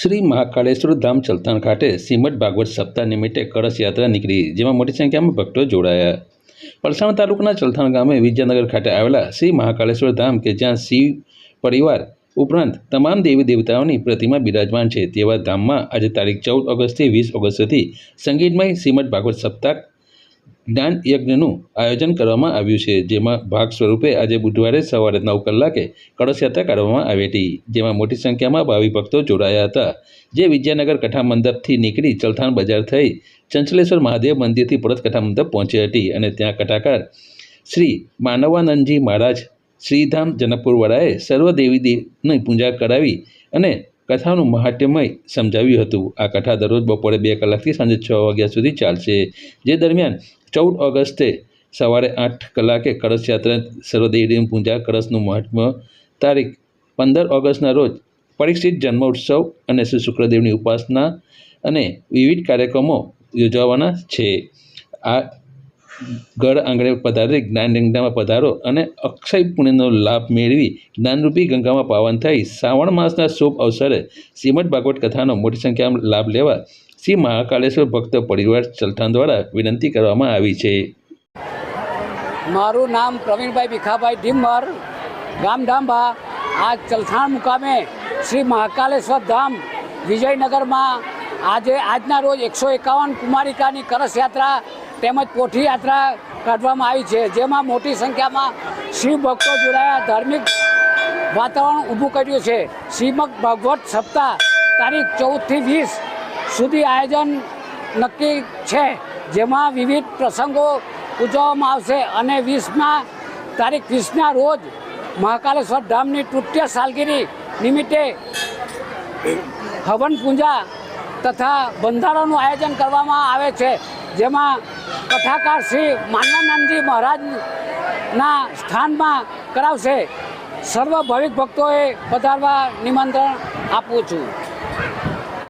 શ્રી મહાકાળેશ્વર ધામ ચલથાણ ખાતે શ્રીમદ ભાગવત સપ્તાહ નિમિત્તે કળશ યાત્રા નીકળી, જેમાં મોટી સંખ્યામાં ભક્તો જોડાયા. પલસાણ તાલુકાના ચલથાણ ગામે વિદ્યાનગર ખાતે આવેલા શ્રી મહાકાળેશ્વર ધામ કે જ્યાં શિવ પરિવાર ઉપરાંત તમામ દેવી દેવતાઓની પ્રતિમા બિરાજમાન છે, તેવા ધામમાં આજે તારીખ ચૌદ ઓગસ્ટથી વીસ ઓગસ્ટ સુધી સંગીતમય શ્રીમદ ભાગવત સપ્તાહ જ્ઞાન યજ્ઞનું આયોજન કરવામાં આવ્યું છે, જેમાં ભાગ સ્વરૂપે આજે બુધવારે સવારે નવ કલાકે કળશ યાત્રા કાઢવામાં આવી હતી, જેમાં મોટી સંખ્યામાં ભાવિ ભક્તો જોડાયા હતા. જે વિદ્યાનગર કથા મંડપથી નીકળી ચલથાણ બજાર થઈ ચંચલેશ્વર મહાદેવ મંદિરથી પરત કથા મંડપ પહોંચી હતી અને ત્યાં કથાકાર શ્રી માનવાનંદજી મહારાજ શ્રીધામ જનકપુરવાળાએ સર્વ દેવી દેવની પૂજા કરાવી અને કથાનું મહાત્મય સમજાવ્યું હતું. આ કથા દરરોજ બપોરે બે કલાકથી સાંજે છ વાગ્યા સુધી ચાલશે. જે દરમિયાન ચૌદ ઓગસ્ટે સવારે આઠ કલાકે કળશ યાત્રા સર્વદેવીની પૂજા કળશનું મહાત્મ્ય તારીખ પંદર ઓગસ્ટના રોજ પરીક્ષિત જન્મોત્સવ અને શ્રી શુક્રદેવની ઉપાસના અને વિવિધ કાર્યક્રમો યોજાવાના છે. આ ગઢ આંગણે પધારી જ્ઞાન ગંગામાં પધારો અને અક્ષય પુણ્યનો લાભ મેળવી જ્ઞાનરૂપી ગંગામાં પાવન થઈ શ્રાવણ માસના શુભ અવસરે શ્રીમદ ભાગવત કથાનો મોટી સંખ્યામાં લાભ લેવા શ્રી મહાકાલેશ્વર ભક્ત પરિવાર ચલથાણ દ્વારા વિનંતી કરવામાં આવી છે. મારું નામ પ્રવીણભાઈ ભીખાભાઈ ઢીમર ગામ ડાંબા આ ચલથાણ મુકામે શ્રી મહાકાલેશ્વર ધામ વિજયનગરમાં આજે, આજના રોજ એકસો એકાવન કુમારિકાની કળશ યાત્રા તેમજ પોઠી યાત્રા કાઢવામાં આવી છે. જેમાં મોટી સંખ્યામાં શિવ ભક્તો જોડાયા. ધાર્મિક વાતાવરણ ઊભું કર્યું છે. શ્રીમદ ભાગવત સપ્તાહ તારીખ ચૌદથી વીસ સુધી આયોજન નક્કી છે. જેમાં વિવિધ પ્રસંગો ઉજવવામાં આવશે અને વીસના તારીખ વીસના રોજ મહાકાલેશ્વર ધામની તૃતીય સાલગીરી નિમિત્તે હવન પૂજા તથા બંધારણનું આયોજન કરવામાં આવે છે. જેમાં કથાકાર શ્રી માનવાનંદજી મહારાજના સ્થાનમાં કરાવશે. સર્વ ભાવિક ભક્તોએ પધારવા નિમંત્રણ આપું છું.